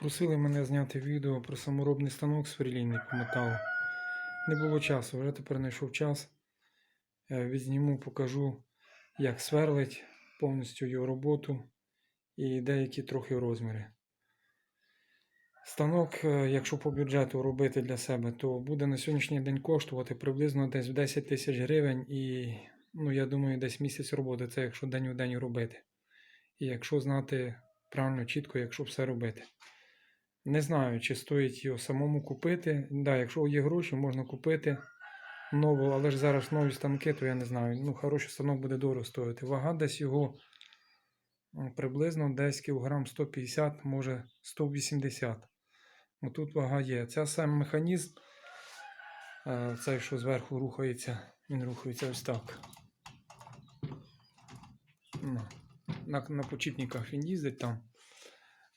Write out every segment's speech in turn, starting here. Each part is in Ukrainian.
Просили мене зняти відео про саморобний станок сверлільний по металу. Не було часу, вже тепер знайшов час. Е, Відзніму, покажу, як сверлить повністю його роботу і деякі трохи розміри. Станок, е, якщо по бюджету робити для себе, то буде на сьогоднішній день коштувати приблизно десь в 10 тисяч гривень і, ну, я думаю, десь місяць роботи. Це якщо день у день робити. І якщо знати правильно, чітко, якщо все робити. Не знаю, чи стоїть його самому купити. Да, якщо є гроші, можна купити нову, але ж зараз нові станки, то я не знаю. Ну, хороший станок буде дорого стоїти. Вага десь його приблизно десь кілограм 150, може 180. Ну, тут вага є. Це сам механізм, е, цей, що зверху рухається, він рухається ось так. Ну, На, на почіпниках він їздить там.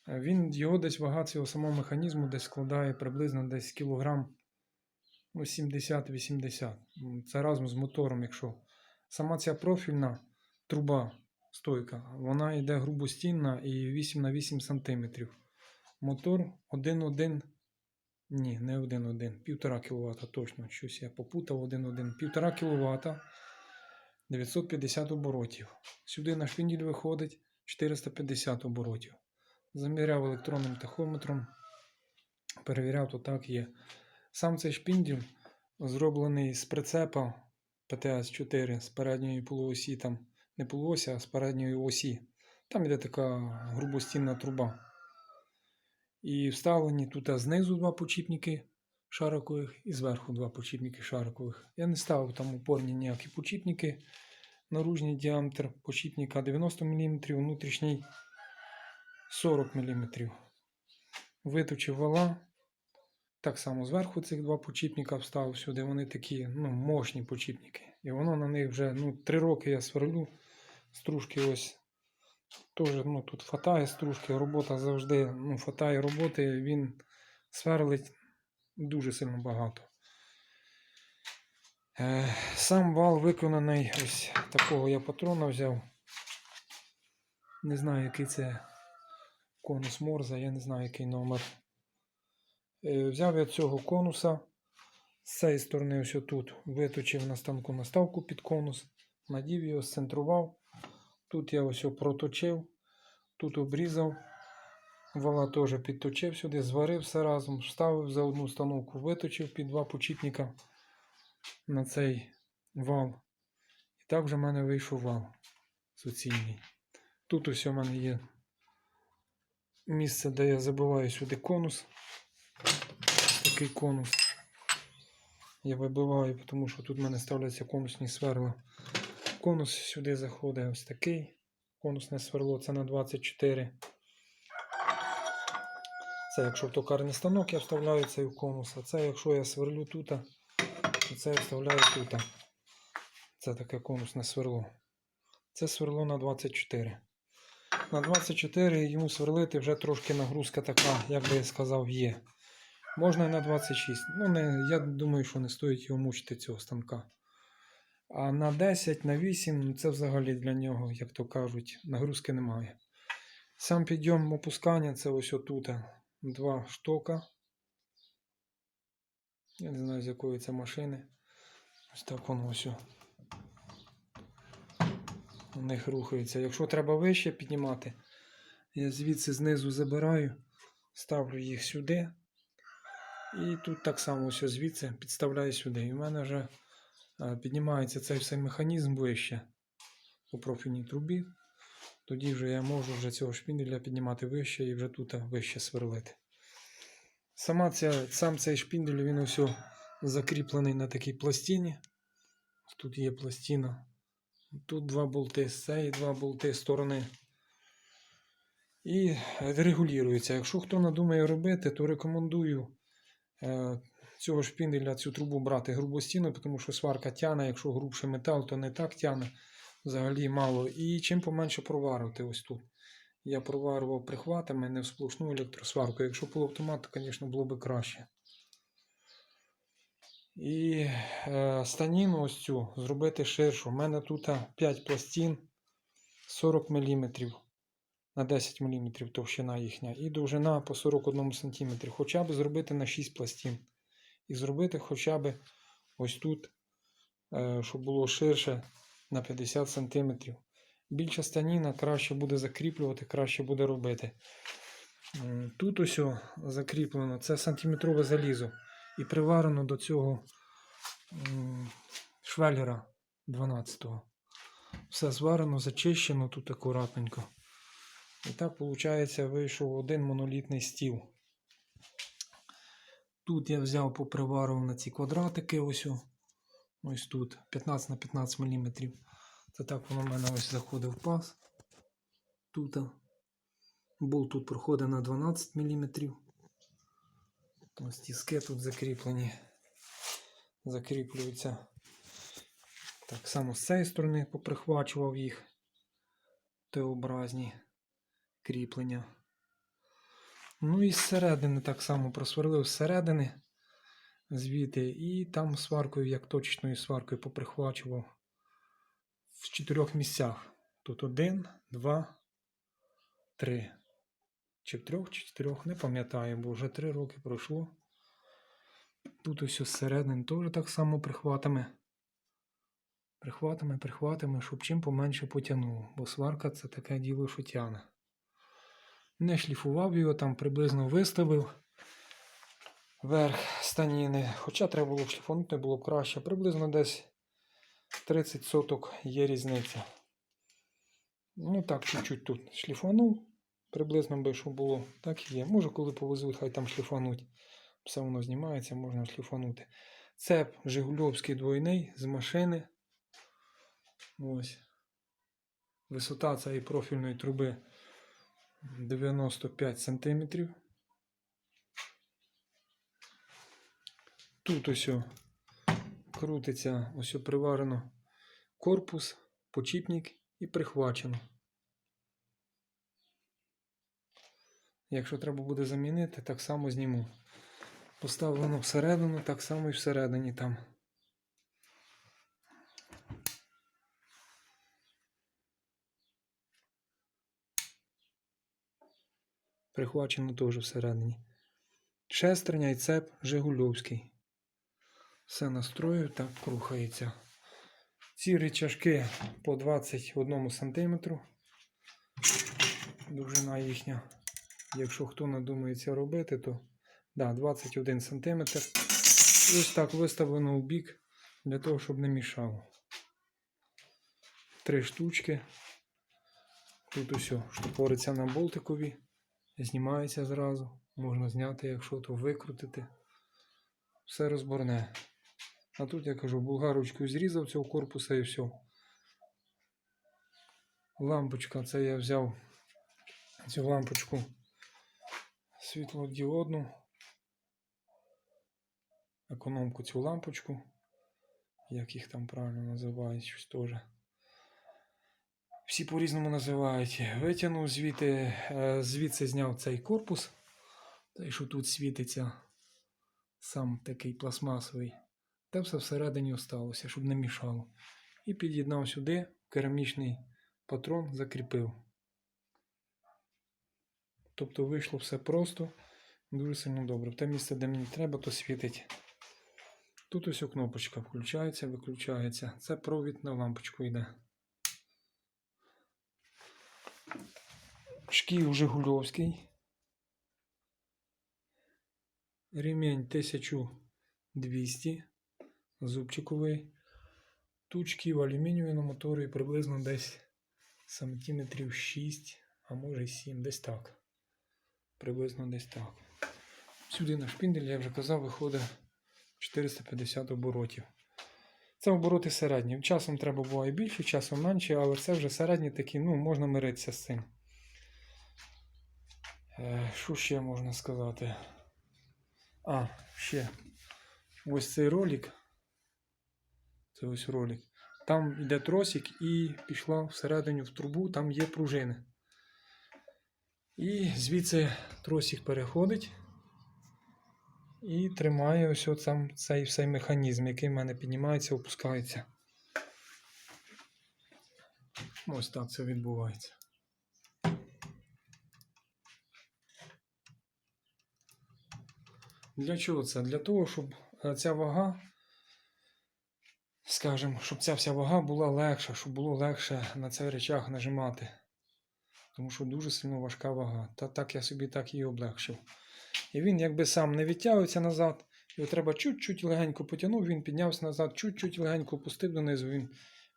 Е, Він, його десь вага цього самого механізму десь складає приблизно десь кілограм ну, 70-80. М, Це разом з мотором, якщо. Сама ця профільна труба стойка, вона йде грубостінна і 8 на 8 см. Мотор 1,1. Ні, не 1,1, 1,5 кВт точно. Щось я попутав 1,1. 1,5 кВт 950 оборотів. Сюди на швінділь виходить 450 оборотів. Заміряв електронним тахометром, перевіряв, то так є. Сам цей шпінділь зроблений з прицепа ПТС-4 з передньої полуосі, там не полуосі, а з передньої осі. Там йде така грубостінна труба. І вставлені тут знизу два почіпники шарикових і зверху два почіпники шарикових. Я не ставив там упорні ніякі почіпники. Наружний діаметр почіпника 90 мм, внутрішній 40 мм. Виточив вала. Так само зверху цих два почіпника вставив сюди. Вони такі ну, мощні почіпники. І воно на них вже ну, 3 роки я сверлю. Стружки ось теж ну, тут фатає стружки. Робота завжди ну, фатає роботи. Він сверлить дуже сильно багато. Е, Сам вал виконаний ось такого я патрона взяв. Не знаю, який це конус Морза, я не знаю, який номер. Е, Взяв я цього конуса. З цієї сторони, ось тут, виточив на станку наставку під конус, надів його, сцентрував. Тут я ось проточив, тут обрізав. Вала теж підточив сюди, зварив все разом, вставив за одну становку, виточив під два почіпника на цей вал. І так вже в мене вийшов вал суцільний. Тут ось у мене є місце, де я забиваю сюди конус. Такий конус. Я вибиваю, тому що тут в мене ставляться конусні сверла. Конус сюди заходить ось такий. Конусне сверло це на 24. Це якщо в токарний станок я вставляю цей конус, а це якщо я сверлю тут, то це я вставляю тут. Це таке конусне сверло. Це сверло на 24. На 24 йому сверлити вже трошки нагрузка така, як би я сказав, є. Можна і на 26. Ну, не, я думаю, що не стоїть його мучити цього станка. А на 10, на 8 ну, це взагалі для нього, як то кажуть, нагрузки немає. Сам підйом опускання це ось отут. Два штока. Я не знаю, з якої це машини. Ось так воно ось. У них рухається. Якщо треба вище піднімати, я звідси знизу забираю, ставлю їх сюди. І тут так само ось звідси підставляю сюди. І в мене вже е, піднімається цей все механізм вище по профільній трубі. Тоді вже я можу вже цього шпінделя піднімати вище і вже тут вище сверлити. Сама ця, сам цей шпіндель він ось закріплений на такій пластині. Тут є пластина. Тут два болти з цієї, два болти з сторони. І регулюється. Якщо хто надумає робити, то рекомендую е, цього шпінделя, цю трубу брати грубостіну, тому що сварка тяне, якщо грубший метал, то не так тяне взагалі мало. І чим поменше проварити ось тут. Я проварював прихватами, не в сплошну електросварку. Якщо полуавтомат, то, звісно, було б краще. І е, станіну ось цю зробити ширшу. У мене тут 5 пластин 40 мм. на 10 мм товщина їхня, і довжина по 41 см. Хоча б зробити на 6 пластин. І зробити хоча б ось тут, е, щоб було ширше на 50 см. Більша станіна краще буде закріплювати, краще буде робити. Тут ось закріплено, це сантиметрове залізо. І приварено до цього м, швеллера 12-го. Все зварено, зачищено тут акуратненько. І так, виходить, вийшов один монолітний стіл. Тут я взяв, поприварив на ці квадратики. Ось, ось тут 15 на 15 мм. Це так воно в мене ось заходив паз. Тут. Болт тут проходить на 12 мм. Ось тіски тут закріплені. Закріплюються. Так само з цієї сторони поприхвачував їх. Т-образні кріплення. Ну і зсередини так само просверлив зсередини звідти, і там сваркою, як точечною сваркою, поприхвачував в чотирьох місцях. Тут один, два, три. Чи в трьох, чи в не пам'ятаю, бо вже три роки пройшло. Тут ось зсередини теж так само прихватами. Прихватами, прихватами, щоб чим поменше потягнув, бо сварка це таке діло, що тяне. Не шліфував його, там приблизно виставив верх станіни. Хоча треба було б шліфанути, було б краще. Приблизно десь 30 соток є різниця. Ну так, чуть-чуть тут шліфанув. Приблизно би що було, так і є. Може, коли повезуть, хай там шліфануть. Все воно знімається, можна шліфанути. Цеп Жигульовський двойний з машини. Ось. Висота цієї профільної труби 95 см. Тут ось крутиться, ось приварено корпус, почіпник і прихвачено. Якщо треба буде замінити, так само зніму. Поставлено всередину, так само і всередині там. Прихвачено теж всередині. Шестерня і цеп Жигульовський. Все настрою, так рухається. Ці рычажки по 21 см. Довжина їхня. Якщо хто надумається робити, то да, 21 см. Ось так виставлено в бік для того, щоб не мішало. Три штучки. Тут усе штопориться на болтикові, знімається зразу. Можна зняти, якщо то викрутити. Все розборне. А тут я кажу, булгарочкою зрізав цього корпуса і все. Лампочка, це я взяв цю лампочку світлодіодну. Економку цю лампочку. Як їх там правильно називають, щось теж. Всі по-різному називають. Витягнув звідти, е, звідси зняв цей корпус. Той, що тут світиться, сам такий пластмасовий. Та все всередині осталося, щоб не мішало. І під'єднав сюди керамічний патрон, закріпив. Тобто вийшло все просто, дуже сильно добре. В те місце, де мені треба, то світить. Тут ось кнопочка включається, виключається. Це провід на лампочку йде. Шків Жигульовський. Ремень 1200 зубчиковий. Тут шків алюмінієвий на моторі приблизно десь сантиметрів 6, а може й 7, десь так. Приблизно десь так. Сюди на шпіндель, я вже казав, виходить 450 оборотів. Це обороти середні. Часом треба буває більше, часом менше, але це вже середні такі, ну, можна миритися з цим. Е, Що ще можна сказати? А, ще. Ось цей ролик. Це ось ролик. Там йде тросик і пішла всередині в трубу, там є пружини. І звідси тросик переходить і тримає ось там цей, цей механізм, який в мене піднімається, опускається. Ось так це відбувається. Для чого це? Для того, щоб е, ця вага, скажімо, щоб ця вся вага була легша, щоб було легше на цей речах нажимати. Тому що дуже сильно важка вага. Та так я собі так її облегшив. І він якби сам не відтягується назад. Його треба чуть-чуть легенько потягнув, він піднявся назад, чуть-чуть легенько опустив донизу, він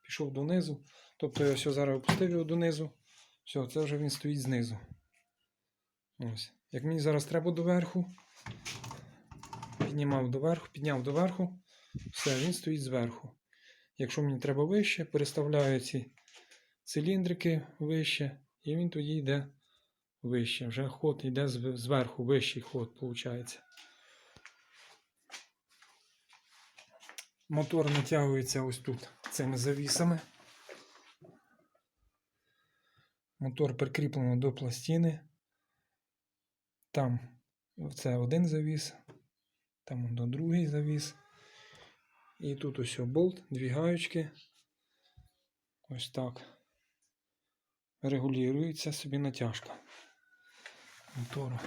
пішов донизу. Тобто я все зараз опустив його донизу. Все, це вже він стоїть знизу. Ось. Як мені зараз треба доверху, піднімав доверху, підняв доверху, все, він стоїть зверху. Якщо мені треба вище, переставляю ці циліндрики вище, і він тоді йде вище. Вже ход йде зверху, вищий ход, виходить. Мотор натягується ось тут цими завісами. Мотор прикріплено до пластини. Там це один завіс, там до другий завіс. І тут ось болт, дві гаючки. Ось так. Регулюється собі натяжка мотора.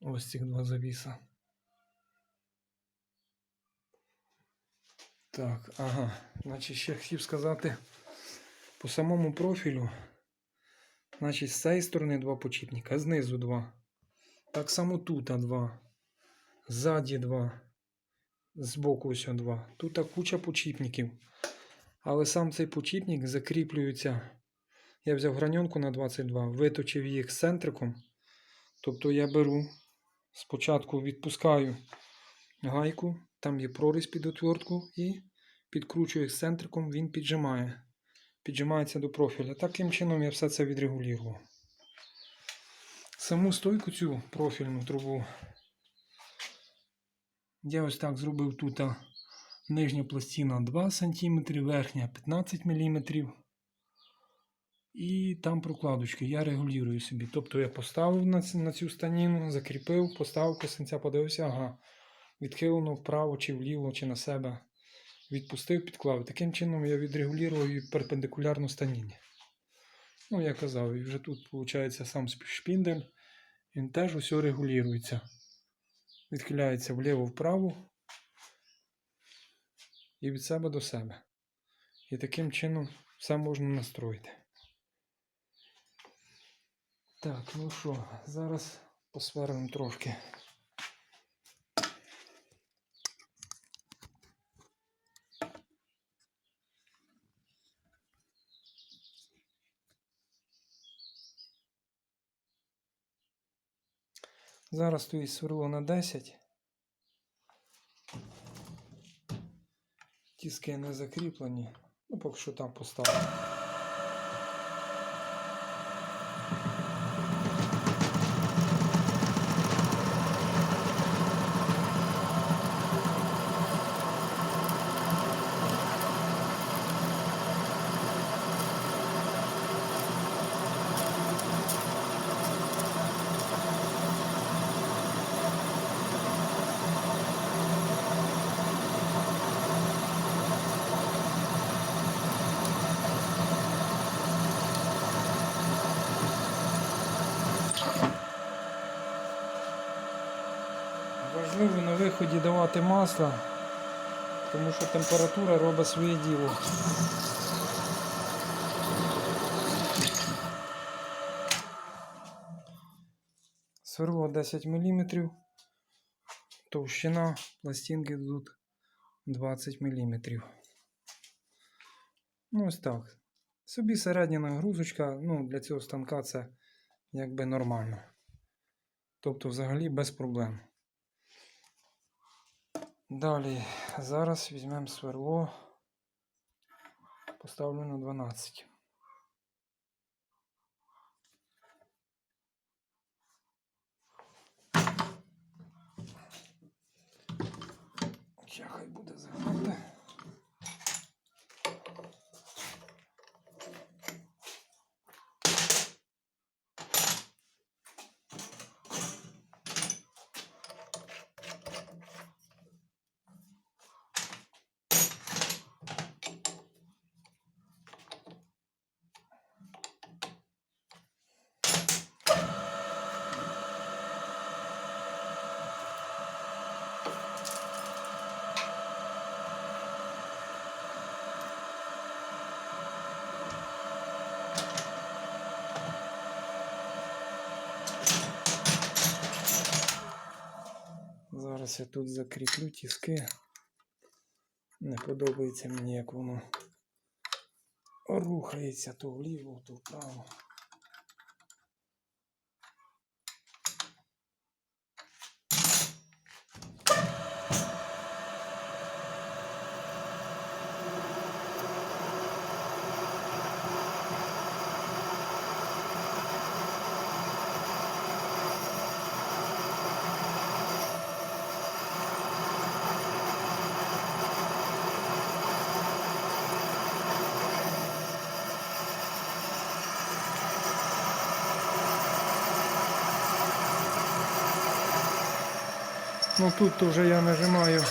Ось цих два завіса. Так, ага. Значить, ще хотів сказати по самому профілю. Значить, з цієї сторони два почіпника, знизу два. Так само тут два. Ззаді два. Збоку ось два. Тут куча почіпників. Але сам цей почіпник закріплюється. Я взяв граньонку на 22, виточив з центриком. Тобто я беру, спочатку відпускаю гайку, там є прорізь під отвертку, і підкручую їх центриком, він піджимає. Піджимається до профіля. Таким чином я все це відрегулював. Саму стойку цю профільну трубу. Я ось так зробив тут нижня пластина 2 см, верхня 15 мм. І там прокладочки я регулюю собі. Тобто я поставив на, цю станіну, закріпив, поставив косинця, подивився, ага, відхилено вправо чи вліво, чи на себе. Відпустив, підклав. Таким чином я відрегулював і перпендикулярно станіні. Ну, я казав, і вже тут, виходить, сам шпіндель, він теж усе регулюється. Відхиляється вліво-вправо і від себе до себе. І таким чином все можна настроїти. Так, ну що, зараз посверлимо трошки. Зараз стоїть сверло на 10. Тіски не закріплені. Ну, поки що там поставлю. Важливо на виході давати масло, тому що температура робить своє діло. Сверло 10 мм, товщина пластинки тут 20 мм. Ну, ось так. Собі середня нагрузочка, ну, для цього станка це якби нормально. Тобто, взагалі без проблем. Далі, зараз візьмемо сверло, поставлю на 12. Ще буде загнути. Зараз я тут закріплю тіски. Не подобається мені, як воно рухається то вліво, то вправо. Ну тут вже я нажимаю.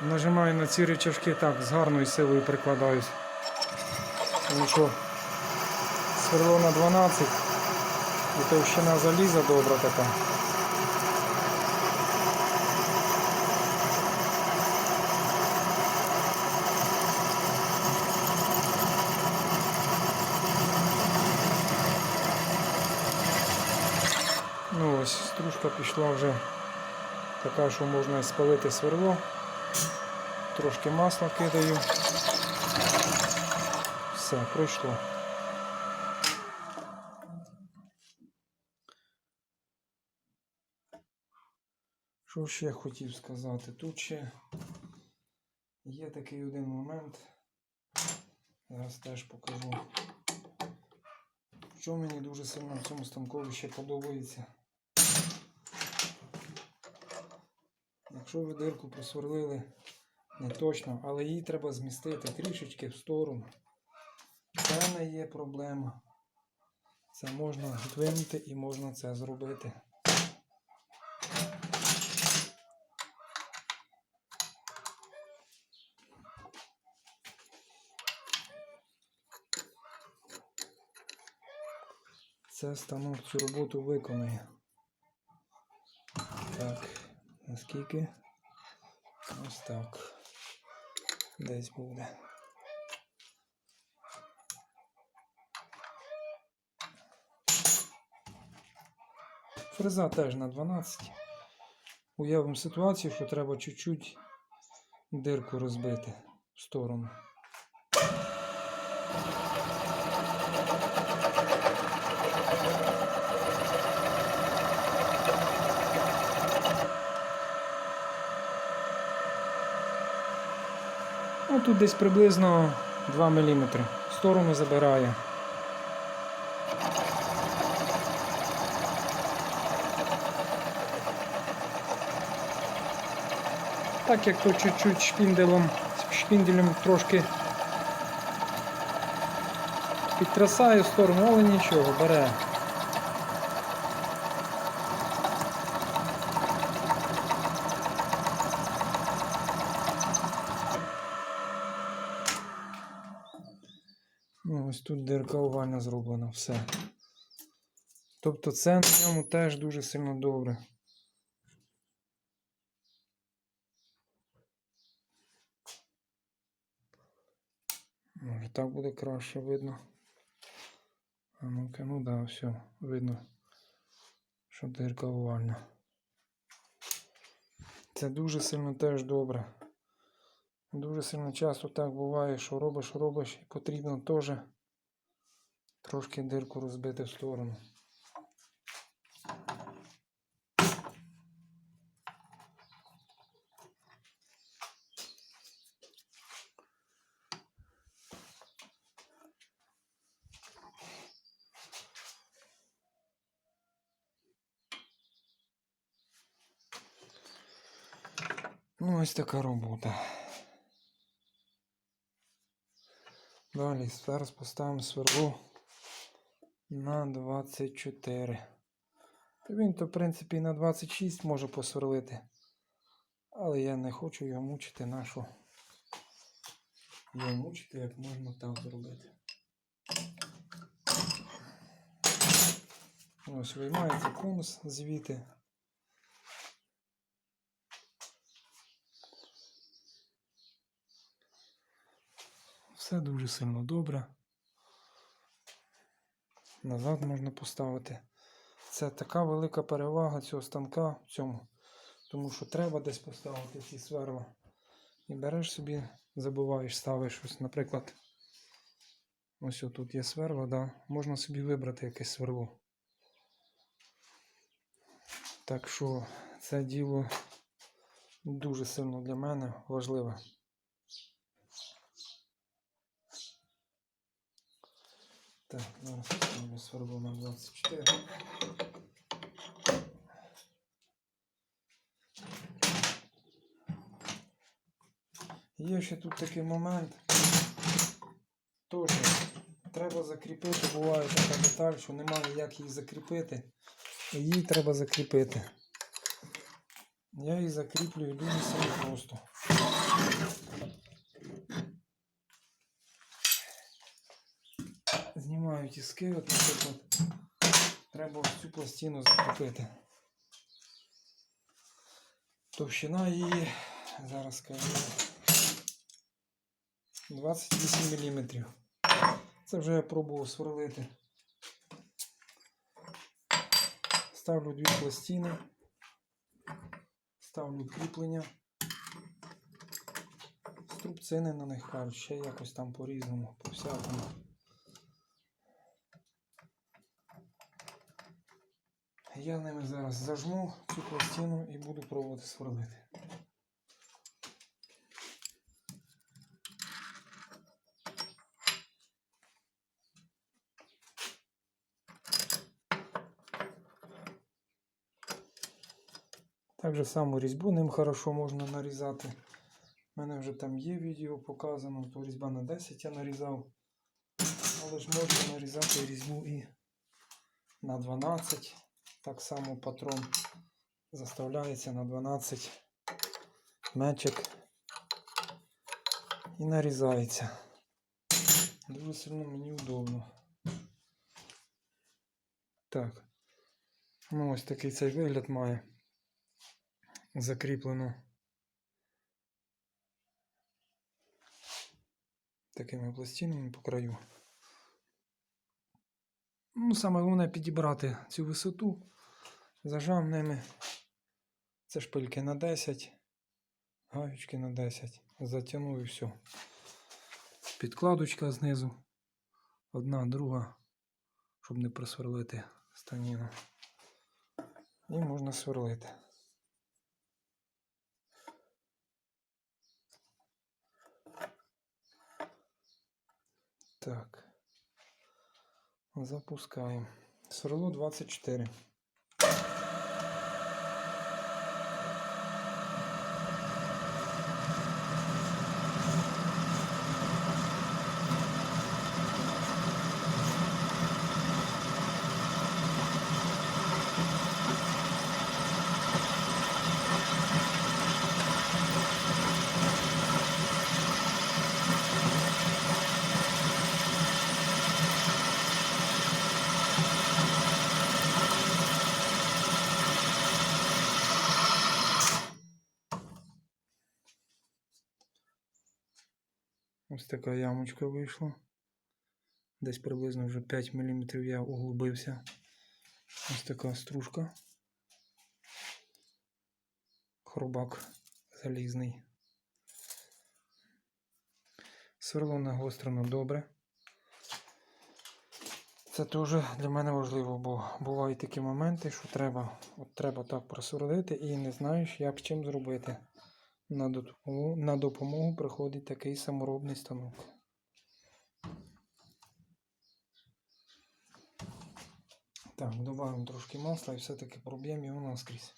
Нажимаю на ці рычажки так, з гарною силою прикладаюсь. Тому що сверло на 12 і товщина заліза добра така. Ну ось, пішла вже така, що можна і спалити сверло. Трошки масла кидаю. Все, пройшло. Що ще хотів сказати? Тут ще є такий один момент. Зараз теж покажу. Що мені дуже сильно в цьому станкові ще подобається. Якщо ви дирку просверлили не точно, але її треба змістити трішечки в сторону. Це не є проблема. Це можна відвинути і можна це зробити. Це станок цю роботу виконує. Так, наскільки? Ось так. Десь буде. Фреза теж на 12. Уявимо ситуацію, що треба чуть-чуть дирку розбити в сторону. Ну, тут десь приблизно 2 мм. Сторону забирає. Так як то чуть-чуть шпінделем, шпінделем трошки підтрасаю в сторону, але нічого, бере. Ну, ось тут овальна зроблена, все. Тобто це на ньому теж дуже сильно добре. Може так буде краще видно. А ну-ка, ну да, все, видно, що дирка овальна. Це дуже сильно теж добре. Дуже сильно часто так буває, що робиш, робиш і потрібно теж трошки дирку розбити в сторону. Ну, ось така робота. Далі зараз поставимо сверло на 24. Та Він то, в принципі, і на 26 може посверлити. Але я не хочу його мучити нашу. Його мучити, як можна так зробити. Ось виймається конус звідти. Все дуже сильно добре. Назад можна поставити. Це така велика перевага цього станка в цьому. Тому що треба десь поставити ці сверла. І береш собі, забуваєш, ставиш ось, наприклад. Ось тут є сверло, да. можна собі вибрати якесь сверло. Так що це діло дуже сильно для мене важливе. Так, зараз поставлю сверло на 24. Є ще тут такий момент. Теж треба закріпити, буває така деталь, що немає як її закріпити. І її треба закріпити. Я її закріплюю дуже просто. Знімаю тіски, от, наприклад, треба цю пластину закріпити. Товщина її, зараз скажу, 28 мм. Це вже я пробував сверлити. Ставлю дві пластини, ставлю кріплення, струбцини на них кажуть, ще якось там по-різному, по-всякому. Я ними зараз зажму цю пластину і буду пробувати сверлити. Так же само різьбу ним хорошо можна нарізати. У мене вже там є відео показано, то різьба на 10 я нарізав. Але ж можна нарізати різьбу і на 12. Так само патрон заставляється на 12 мечик і нарізається. Дуже сильно мені удобно. Так. Ну ось такий цей вигляд має закріплено такими пластинами по краю. Ну, саме головне підібрати цю висоту, зажав ними. Це шпильки на 10, гаючки на 10. Затягнув і все. Підкладочка знизу. Одна, друга, щоб не просверлити станіну. І можна сверлити. Так. Запускаємо. Сверло 24. Ось така ямочка вийшла. Десь приблизно вже 5 мм я углубився. Ось така стружка. Хробак залізний. Сверло нагострено добре. Це теж для мене важливо, бо бувають такі моменти, що треба, от треба так просверлити і не знаєш, як чим зробити. На допомогу, на допомогу приходить такий саморобний станок. Так, додаємо трошки масла і все-таки проб'ємо його наскрізь.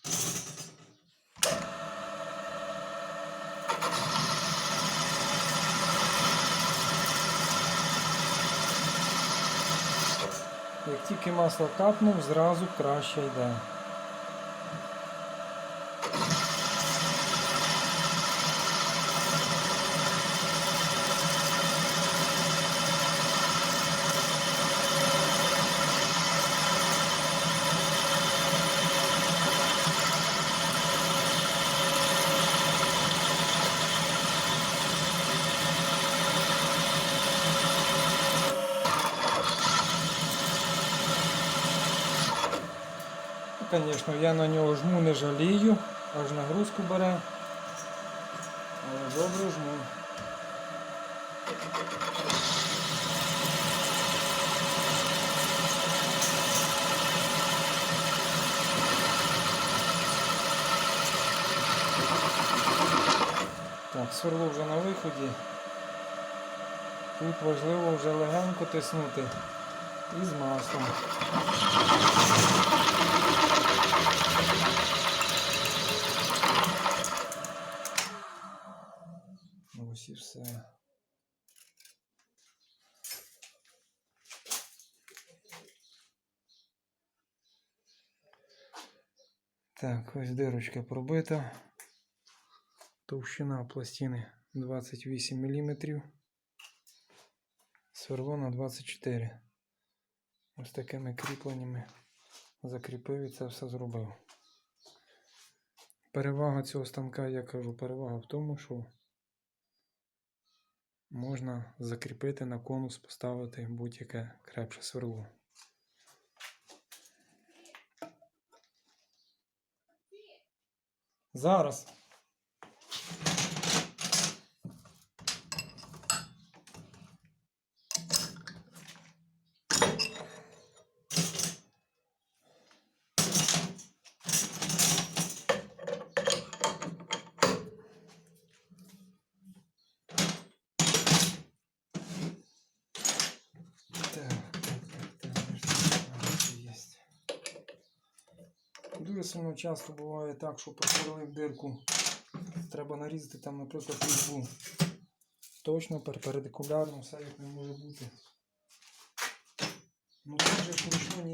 Як тільки масло капнув, зразу краще йде. Звісно, я на нього жму не жалію, аж нагрузку бере. Але добре жму. Так, сверло вже на виході. Тут важливо вже легенько тиснути і з маслом. Ось і все. Так, ось дирочка пробита. Товщина пластини 28 мм. Сверло на 24. Ось такими кріпленнями закріпив і це все зробив. Перевага цього станка, я кажу, перевага в тому, що можна закріпити на конус, поставити будь-яке крепше сверло. Зараз. Так, так, так, так, ось є. Дуже сильно часто буває так, що просверлив дирку. Треба нарізати там, наприклад, різьбу. Точно перпендикулярно, все як не може бути. Ну, вже вручну